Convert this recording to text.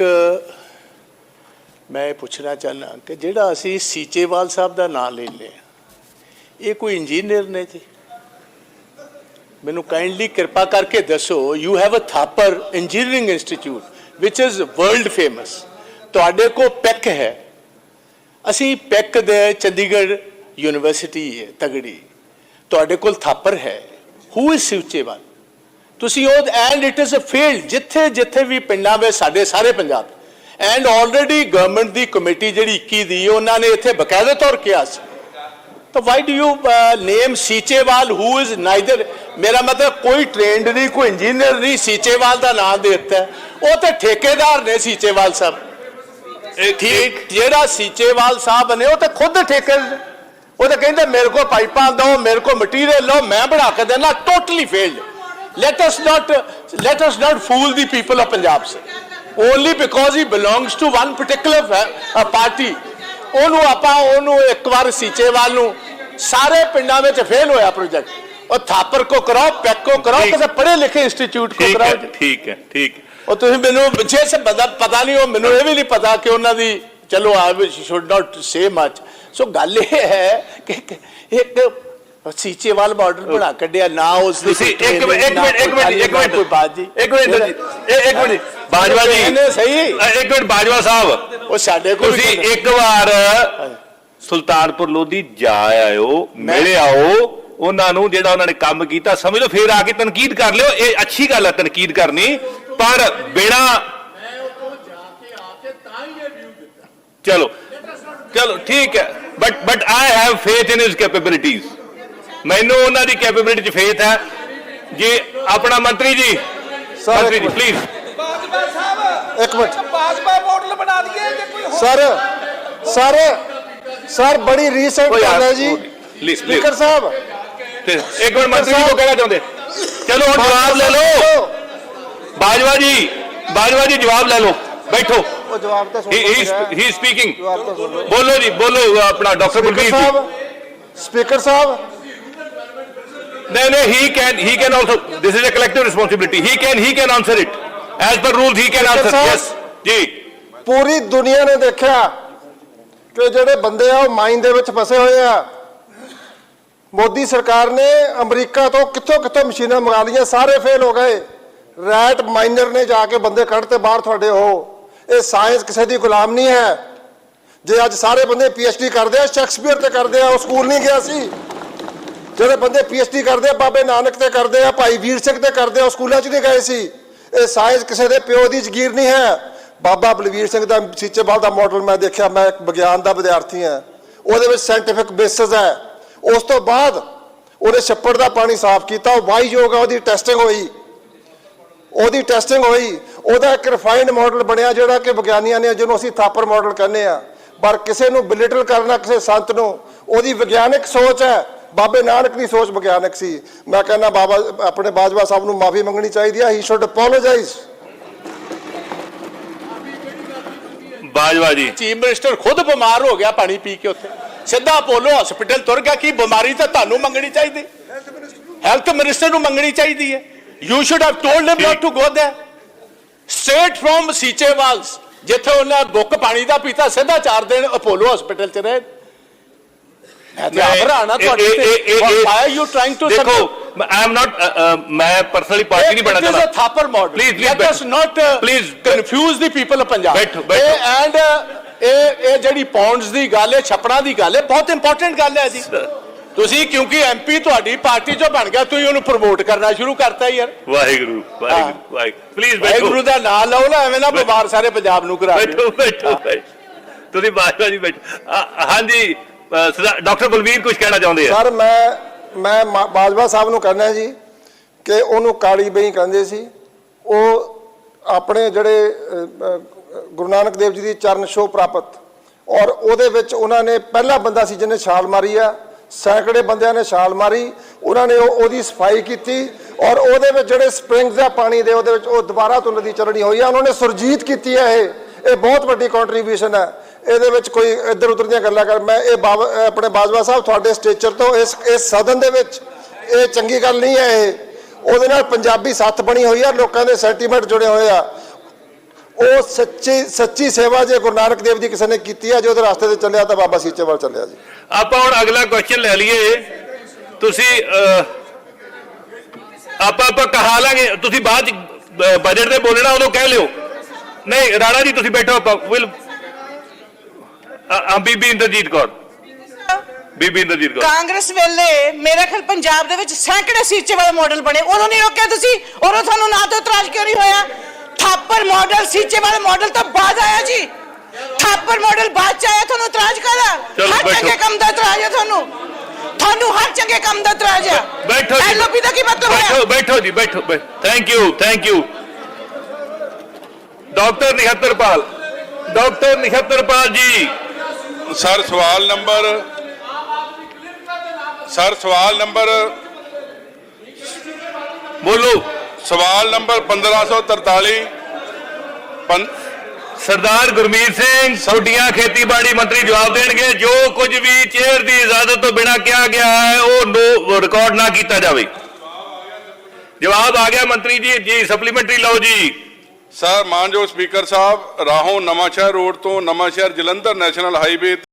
ਇੱਕ ਮੈਂ ਇਹ ਪੁੱਛਣਾ ਚਾਹੁੰਦਾ ਕਿ ਜਿਹੜਾ ਅਸੀਂ ਸੀਚੇਵਾਲ ਸਾਹਿਬ ਦਾ ਨਾਮ ਲੈ ਲਿਆ ਇਹ ਕੋਈ ਇੰਜੀਨੀਅਰ ਨੇ ਜੀ? ਮੈਨੂੰ ਕਾਈਂਡਲੀ ਕਿਰਪਾ ਕਰਕੇ ਦੱਸੋ you have a Thapar engineering institute which is world famous ਤੁਹਾਡੇ ਕੋ ਪੈਕ ਹੈ। ਅਸੀਂ ਪੈਕ ਦੇ ਚੰਡੀਗੜ੍ਹ ਯੂਨੀਵਰਸਿਟੀ ਹੈ ਤਗੜੀ। ਤੁਹਾਡੇ ਕੋਲ ਥਾਪਰ ਹੈ। Who is Seechewal? ਤੁਸੀਂ ਉਹ and it is a field ਜਿੱਥੇ ਜਿੱਥੇ ਵੀ ਪਿੰਡਾਂ ਵਿੱਚ ਸਾਡੇ ਸਾਰੇ ਪੰਜਾਬ ਐਂਡ ਆਲਰੇਡੀ ਗਵਰਨਮੈਂਟ ਦੀ ਕਮੇਟੀ ਜਿਹੜੀ 21 ਦੀ ਉਹਨਾਂ ਨੇ ਇੱਥੇ ਬਕਾਇਦਾ ਤੌਰ ਕਿਹਾ ਸੀ। ਤਾਂ why do you name Seechewal who is neither ਮੇਰਾ ਮਤਲਬ ਕੋਈ ਟ੍ਰੇਨਡ ਨਹੀਂ ਕੋਈ ਇੰਜੀਨੀਅਰ ਨਹੀਂ ਸੀਚੇਵਾਲ ਦਾ ਨਾਮ ਦੇ ਦਿੱਤਾ। ਉਹ ਤੇ ਠੇਕੇਦਾਰ ਨੇ ਸੀਚੇਵਾਲ ਸਾਹਿਬ। ਠੀਕ ਜਿਹੜਾ ਸੀਚੇਵਾਲ ਸਾਹਿਬ ਨੇ ਉਹ ਤਾਂ ਖੁਦ ਠੇਕੇ ਉਹ ਤਾਂ ਕਹਿੰਦੇ ਮੇਰੇ ਕੋਲ ਪਾਈਪਾਂ ਦਿਓ ਮੇਰੇ ਕੋਲ ਮਟੀਰੀਅਲ ਲਓ ਮੈਂ ਬਣਾ ਕੇ ਦੇਣਾ totally failed let us not let us not fool the people of punjab sir only because he belongs to one particular fa- uh, party ਉਹਨੂੰ ਆਪਾਂ ਉਹਨੂੰ ਇੱਕ ਵਾਰ ਸੀਚੇਵਾਲ ਨੂੰ ਸਾਰੇ ਪਿੰਡਾਂ ਵਿੱਚ ਫੇਲ ਹੋਇਆ ਪ੍ਰੋਜੈਕਟ ਉਹ ਥਾਪਰ ਕੋ ਕਰਾਓ ਪੈਕ ਕੋ ਕਰਾਓ। ਕਿਸੇ ਪੜ੍ਹੇ ਲਿਖੇ ਇੰਸਟੀਚਿਊਟ ਕੋ ਕਰਾਓ। ਠੀਕ ਹੈ ਠੀਕ ਹੈ। ਉਹ ਤੁਸੀਂ ਮੈਨੂੰ ਜੇ ਸੇ ਪਤਾ ਨਹੀਂ ਉਹ ਮੈਨੂੰ ਇਹ ਵੀ ਨਹੀਂ ਪਤਾ ਕਿ ਉਹਨਾਂ ਦੀ ਚਲੋ ਆਈ should not say much so ਗੱਲ ਇਹ ਹੈ ਕਿ ਕਿ ਸੀਚੇਵਾਲ ਮਾਡਲ ਬਣਾ ਕੱਢਿਆ ਨਾ ਉਸ ਦੀ ਤੁਸੀਂ ਕੋਈ ਇੱਕ ਮਿੰਟ ਇੱਕ ਮਿੰਟ ਇੱਕ ਮਿੰਟ ਇੱਕ ਕੋਈ ਮਿੰਟ। ਬਾਤ ਜੀ ਇੱਕ ਮਿੰਟ ਇਹ- ਇੱਕ ਮਿੰਟ ਬਾਜਵਾ ਜੀ। ਸਹੀ। ਇੱਕ ਮਿੰਟ ਬਾਜਵਾ ਸਾਹਿਬ। ਉਹ ਸਾਡੇ ਕੋਲ ਤੁਸੀਂ ਇੱਕ ਵਾਰ ਸੁਲਤਾਨਪੁਰ ਲੋਧੀ ਜਾ ਆਇਓ ਮਿਲੇ ਆਓ। ਉਹਨਾਂ ਨੂੰ ਜਿਹੜਾ ਉਹਨਾਂ ਨੇ ਕੰਮ ਕੀਤਾ ਸਮਝ ਲਓ ਫੇਰ ਆ ਕੇ ਤਨਕੀਦ ਕਰ ਲਿਓ। ਇਹ ਅੱਛੀ ਗੱਲ ਹੈ ਤਨਕੀਦ ਕਰਨੀ। ਪਰ ਬਿਨਾ ਚਲੋ। ਚਲੋ ਠੀਕ ਹੈ। But but I have faith in his capabilities ਮੈਨੂੰ ਉਹਨਾਂ ਦੀ ਕੈਪੇਬਿਲਿਟੀ 'ਚ ਫੇਥ ਹੈ। ਜੀ ਆਪਣਾ ਮੰਤਰੀ ਜੀ। ਮੰਤਰੀ ਜੀ। ਪਲੀਜ਼ ਬਾਜਵਾ ਸਾਹਿਬ ਇੱਕ ਮਿੰਟ। ਬਾਜਵਾ ਮਾਡਲ ਬਣਾ ਦਈਏ ਜੇ ਕੋਈ ਸਰ ਸਰ ਸਰ ਬੜੀ ਰੀਸੈਂਟ ਗੱਲ ਹੈ ਜੀ. ਸਪੀਕਰ ਸਾਹਿਬ। ਤੇ ਇੱਕ ਮਿੰਟ ਮੰਤਰੀ ਜੀ ਕੋ ਕਹਿਣਾ ਚਾਹੁੰਦੇ। ਚਲੋ ਹੁਣ ਜਵਾਬ ਲੈ ਲਓ। ਬਾਜਵਾ ਜੀ ਬਾਜਵਾ ਜੀ ਜਵਾਬ ਲੈ ਲਓ। ਬੈਠੋ। ਉਹ ਜਵਾਬ ਤਾਂ ਸੁਣ ਹੀ ਸਪੀਕਿੰਗ ਬੋਲੋ ਜੀ ਬੋਲੋ ਆਪਣਾ ਡਾਕਟਰ ਬਲਬੀਰ ਜੀ। ਸਾਹਿਬ ਸਪੀਕਰ ਸਾਹਿਬ। ਨਹੀਂ ਨਹੀਂ he can he can also this is a collective responsibility. He can he can answer it. As per rules he can answer. Yes. ਜੀ ਪੂਰੀ ਦੁਨੀਆ ਨੇ ਦੇਖਿਆ ਕਿ ਜਿਹੜੇ ਬੰਦੇ ਆ ਉਹ ਮਾਈਨ ਦੇ ਵਿੱਚ ਫਸੇ ਹੋਏ ਆ। ਮੋਦੀ ਸਰਕਾਰ ਨੇ ਅਮਰੀਕਾ ਤੋਂ ਕਿੱਥੋਂ ਕਿੱਥੋਂ ਮਸ਼ੀਨਾਂ ਮੰਗਾ ਲਈਆਂ ਸਾਰੇ ਫੇਲ ਹੋ ਗਏ। ਰੈਟ ਮਾਈਨਰ ਨੇ ਜਾ ਕੇ ਬੰਦੇ ਕੱਢਤੇ ਬਾਹਰ ਤੁਹਾਡੇ ਉਹ। ਇਹ ਸਾਇੰਸ ਕਿਸੇ ਦੀ ਗੁਲਾਮ ਨਹੀਂ ਹੈ। ਜੇ ਅੱਜ ਸਾਰੇ ਬੰਦੇ ਪੀਐਚਡੀ ਕਰਦੇ ਆ ਸ਼ੈਕਸਪੀਅਰ ਤੇ ਕਰਦੇ ਆ ਉਹ ਸਕੂਲ ਨਹੀਂ ਗਿਆ ਸੀ। ਜਿਹੜੇ ਬੰਦੇ ਪੀਐਚਡੀ ਕਰਦੇ ਆ, ਬਾਬੇ ਨਾਨਕ ਤੇ ਕਰਦੇ ਆ, ਭਾਈ ਵੀਰ ਸਿੰਘ ਤੇ ਕਰਦੇ ਆ, ਉਹ ਸਕੂਲਾਂ 'ਚ ਨਹੀਂ ਗਏ ਸੀ। ਇਹ ਸਾਇੰਸ ਕਿਸੇ ਦੇ ਪਿਓ ਦੀ ਜ਼ਗੀਰ ਨਹੀਂ ਹੈ। ਬਾਬਾ ਬਲਵੀਰ ਸਿੰਘ ਦਾ ਸੀਚੇਵਾਲ ਦਾ ਮਾਡਲ ਮੈਂ ਦੇਖਿਆ, ਮੈਂ ਇੱਕ ਵਿਗਿਆਨ ਦਾ ਵਿਦਿਆਰਥੀ ਹਾਂ। ਉਹਦੇ ਵਿੱਚ ਸਾਇੰਟੀਫਿਕ ਬੇਸਿਸ ਹੈ। ਉਸ ਤੋਂ ਬਾਅਦ ਉਹਨੇ ਛੱਪੜ ਦਾ ਪਾਣੀ ਸਾਫ਼ ਕੀਤਾ, ਉਹ ਵਾਹੀਯੋਗ ਆ, ਉਹਦੀ ਟੈਸਟਿੰਗ ਹੋਈ। ਉਹਦੀ ਟੈਸਟਿੰਗ ਹੋਈ। ਉਹਦਾ ਇੱਕ ਰਿਫਾਈਨਡ ਮਾਡਲ ਬਣਿਆ ਜਿਹੜਾ ਕਿ ਵਿਗਿਆਨੀਆਂ ਨੇ, ਜਿਹਨੂੰ ਅਸੀਂ ਥਾਪਰ ਮਾਡਲ ਕਹਿੰਦੇ ਆ ਪਰ ਕਿਸੇ ਨੂੰ ਬਿਲਿਟਲ ਕਰਨਾ, ਕਿਸੇ ਸੰਤ ਨੂੰ, ਉਹਦੀ ਵਿਗਿਆਨਕ ਸੋਚ ਹੈ। ਬਾਬੇ ਨਾਨਕ ਦੀ ਸੋਚ ਵਿਗਿਆਨਕ ਸੀ। ਮੈਂ ਕਹਿੰਦਾ ਬਾਬਾ ਆਪਣੇ ਬਾਜਵਾ ਸਾਹਿਬ ਨੂੰ ਮਾਫੀ ਮੰਗਣੀ ਚਾਹੀਦੀ ਹੈ ਹੀ ਸ਼ੁੱਡ ਅਪੋਲੋਜਾਈਜ਼ ਬਾਜਵਾ ਜੀ। ਚੀਫ ਮਿਨਿਸਟਰ ਖੁਦ ਬਿਮਾਰ ਹੋ ਗਿਆ ਪਾਣੀ ਪੀ ਕੇ ਉੱਥੇ। ਸਿੱਧਾ ਅਪੋਲੋ ਹਸਪੀਟਲ ਤੁਰ ਗਿਆ। ਕੀ ਬਿਮਾਰੀ ਤਾਂ ਤੁਹਾਨੂੰ ਮੰਗਣੀ ਚਾਹੀਦੀ? ਹੈਲਥ ਮਿਨਿਸਟਰ ਨੂੰ ਮੰਗਣੀ ਚਾਹੀਦੀ ਹੈ। You should have told him not to go there straight from Seechewal's ਜਿੱਥੇ ਉਹਨਾਂ ਬੁੱਕ ਪਾਣੀ ਦਾ ਪੀਤਾ ਸਿੱਧਾ ਚਾਰ ਦਿਨ ਅਪੋਲੋ ਹਸਪੀਟਲ ਚ ਰਹੇ। ਮੈਂ ਤੇ ਆਭਰਾਣਾ ਤੁਹਾਡੇ ਤੇ ਵਾਈ ਯੂ ਟ੍ਰਾਈਂਗ ਟੂ ਦੇਖੋ ਆਈ ਐਮ ਨਾਟ ਮੈਂ ਪਰਸਨਲੀ ਪਾਰਟੀ ਨਹੀਂ ਬਣਾ It is a ਚਾਹੁੰਦਾ Thapar model. Please, please, Let us bੈਠੋ। not Please. confuse the people of Punjab. ਬੈਠੋ, ਬੈਠੋ। ਇਹ and ਇਹ ਇਹ ਜਿਹੜੀ ਪੌਂਡਸ ਦੀ ਗੱਲ ਹੈ ਛਪੜਾ ਦੀ ਗੱਲ ਹੈ ਬਹੁਤ ਇੰਪੋਰਟੈਂਟ ਗੱਲ ਹੈ ਜੀ ਤੁਸੀਂ ਕਿਉਂਕਿ ਐਮਪੀ ਤੁਹਾਡੀ ਪਾਰਟੀ ਚੋਂ ਬਣ ਗਿਆ ਤੁਸੀਂ ਉਹਨੂੰ ਪ੍ਰਮੋਟ ਕਰਨਾ ਸ਼ੁਰੂ ਕਰਤਾ ਯਾਰ ਵਾਹਿਗੁਰੂ ਵਾਹਿਗੁਰੂ ਵਾਹਿਗੁਰੂ ਪਲੀਜ਼ ਬੈਠੋ ਵਾਹਿਗੁਰੂ ਦਾ ਨਾਮ ਲਓ ਨਾ ਐਵੇਂ ਨਾ ਬਿਮਾਰ ਸਾਰੇ ਪੰਜਾਬ ਨੂੰ ਕਰਾ ਬੈਠੋ ਬੈਠੋ। ਤੁਸੀਂ ਬਾਜਵਾ ਜੀ ਬੈਠੋ ਹਾਂਜੀ ਡਾਕਟਰ ਬਲਵੀਰ ਕੁਝ ਕਹਿਣਾ ਚਾਹੁੰਦੇ ਆ? ਸਰ, ਮੈਂ ਮੈਂ ਬਾਜਵਾ ਸਾਹਿਬ ਨੂੰ ਕਹਿੰਦਾ ਜੀ ਕਿ ਉਹਨੂੰ ਕਾਲੀ ਬਈ ਕਹਿੰਦੇ ਸੀ। ਉਹ ਆਪਣੇ ਜਿਹੜੇ ਗੁਰੂ ਨਾਨਕ ਦੇਵ ਜੀ ਦੀ ਚਰਨ ਛੋਹ ਪ੍ਰਾਪਤ। ਔਰ ਉਹਦੇ ਵਿੱਚ ਉਹਨਾਂ ਨੇ ਪਹਿਲਾ ਬੰਦਾ ਸੀ ਜਿਹਨੇ ਛਾਲ ਮਾਰੀ ਆ। ਸੈਂਕੜੇ ਬੰਦਿਆਂ ਨੇ ਛਾਲ ਮਾਰੀ। ਉਹਨਾਂ ਨੇ ਉਹ- ਉਹਦੀ ਸਫ਼ਾਈ ਕੀਤੀ। ਔਰ ਉਹਦੇ ਵਿੱਚ ਜਿਹੜੇ ਸਪ੍ਰਿੰਗਸ ਆ ਪਾਣੀ ਦੇ, ਉਹਦੇ ਵਿੱਚ ਉਹ ਦੁਬਾਰਾ ਤੋਂ ਨਦੀ ਚੱਲਣੀ ਹੋਈ ਆ। ਉਹਨਾਂ ਨੇ ਸੁਰਜੀਤ ਕੀਤੀ ਹੈ ਇਹ। ਇਹ ਬਹੁਤ ਵੱਡੀ ਕੰਟਰੀਬਿਊਸ਼ਨ ਹੈ ਇਹਦੇ ਵਿੱਚ ਕੋਈ ਇੱਧਰ ਉੱਧਰ ਦੀਆਂ ਗੱਲਾਂ ਕਰ ਮੈਂ ਇਹ ਆਪਣੇ ਬਾਜਵਾ ਸਾਹਿਬ ਤੁਹਾਡੇ ਸਟੇਚਰ ਤੋਂ ਇਸ ਇਸ ਸਦਨ ਦੇ ਵਿੱਚ ਇਹ ਚੰਗੀ ਗੱਲ ਨਹੀਂ ਹੈ ਇਹ। ਉਹਦੇ ਨਾਲ ਪੰਜਾਬੀ ਸੱਥ ਬਣੀ ਹੋਈ ਆ, ਲੋਕਾਂ ਦੇ ਸੈਂਟੀਮੈਂਟ ਜੁੜੇ ਹੋਏ ਆ। ਉਹ ਸੱਚੀ ਸੱਚੀ ਸੇਵਾ ਜੇ ਗੁਰੂ ਨਾਨਕ ਦੇਵ ਜੀ ਕਿਸੇ ਨੇ ਕੀਤੀ ਹੈ ਜੇ ਉਹਦੇ ਰਸਤੇ ਤੇ ਚੱਲਿਆ ਤਾਂ ਬਾਬਾ ਸੀਚੇਵਾਲ ਚੱਲਿਆ ਜੀ। ਆਪਾਂ ਹੁਣ ਅਗਲਾ ਕੁਐਸਚਨ ਲੈ ਲਈਏ। ਤੁਸੀਂ ਆਪਾਂ ਆਪਾਂ ਕਹਾ ਲਾਂਗੇ। ਤੁਸੀਂ ਬਾਅਦ ਚ ਬਜਟ ਦੇ ਬੋਲਣਾ, ਉਦੋਂ ਕਹਿ ਲਿਓ। ਨਹੀਂ, ਰਾਣਾ ਜੀ, ਤੁਸੀਂ ਬੈਠੋ ਆਪਾਂ। ਵਿਲ ਆ ਬੀਬੀ ਇੰਦਰਜੀਤ ਕੌਰ। ਬੀਬੀ ਇੰਦਰਜੀਤ ਕੌਰ। ਕਾਂਗਰਸ ਵੇਲੇ ਮੇਰੇ ਖਿਆਲ ਪੰਜਾਬ ਦੇ ਵਿੱਚ ਸੈਂਕੜੇ ਸੀਚੇ ਵਾਲੇ ਮਾਡਲ ਬਣੇ। ਉਦੋਂ ਨਹੀਂ ਰੋਕਿਆ ਤੁਸੀਂ ਉਦੋਂ ਤੁਹਾਨੂੰ ਨਾ ਤੋਂ ਇਤਰਾਜ਼ ਕਿਉਂ ਨਹੀਂ ਹੋਇਆ? ਥਾਪਰ ਮਾਡਲ ਸੀਚੇ ਵਾਲੇ ਮਾਡਲ ਤਾਂ ਬਾਅਦ ਆਇਆ ਜੀ। ਥਾਪਰ ਮਾਡਲ ਬਾਅਦ ਚ ਆਇਆ ਤੁਹਾਨੂੰ ਇਤਰਾਜ਼ ਕਾਹਦਾ? ਚਲੋ ਹਰ ਬੈਠੋ। ਚੰਗੇ ਕੰਮ ਦਾ ਇਤਰਾਜ਼ ਹੈ ਤੁਹਾਨੂੰ। ਤੁਹਾਨੂੰ ਹਰ ਚੰਗੇ ਕੰਮ ਦਾ ਇਤਰਾਜ਼ ਹੈ। ਬੈਠੋ ਜੀ। ਐਲਓਪੀ ਦਾ ਕੀ ਮਤਲਬ ਬੈਠੋ ਹੋਇਆ? ਬੈਠੋ ਜੀ ਬੈਠੋ thank you thank you doctor Nihattarpal doctor Nihattarpal ji. Sir, ਸਵਾਲ ਨੰਬਰ ਸਰ, ਸਵਾਲ ਨੰਬਰ ਬੋਲੋ। ਸਵਾਲ ਨੰਬਰ 1543 ਪੰ- ਸਰਦਾਰ ਗੁਰਮੀਤ ਸਿੰਘ ਸੌਡੀਆਂ ਖੇਤੀਬਾੜੀ ਮੰਤਰੀ ਜਵਾਬ ਦੇਣਗੇ। ਜੋ ਕੁਝ ਵੀ ਚੇਅਰ ਦੀ ਇਜਾਜ਼ਤ ਤੋਂ ਬਿਨਾ ਕਿਹਾ ਗਿਆ ਹੈ, ਉਹ ਰਿਕਾਰਡ ਨਾ ਕੀਤਾ ਜਾਵੇ। ਜਵਾਬ ਆ ਗਿਆ ਮੰਤਰੀ ਜੀ ਜੀ ਸਪਲੀਮੈਂਟਰੀ ਲਓ ਜੀ। ਸਰ ਮਾਨਯੋਗ ਸਪੀਕਰ ਸਾਹਿਬ ਰਾਹੋਂ ਨਵਾਂਸ਼ਹਿਰ ਰੋਡ ਤੋਂ ਨਵਾਂਸ਼ਹਿਰ ਜਲੰਧਰ ਨੈਸ਼ਨਲ ਹਾਈਵੇ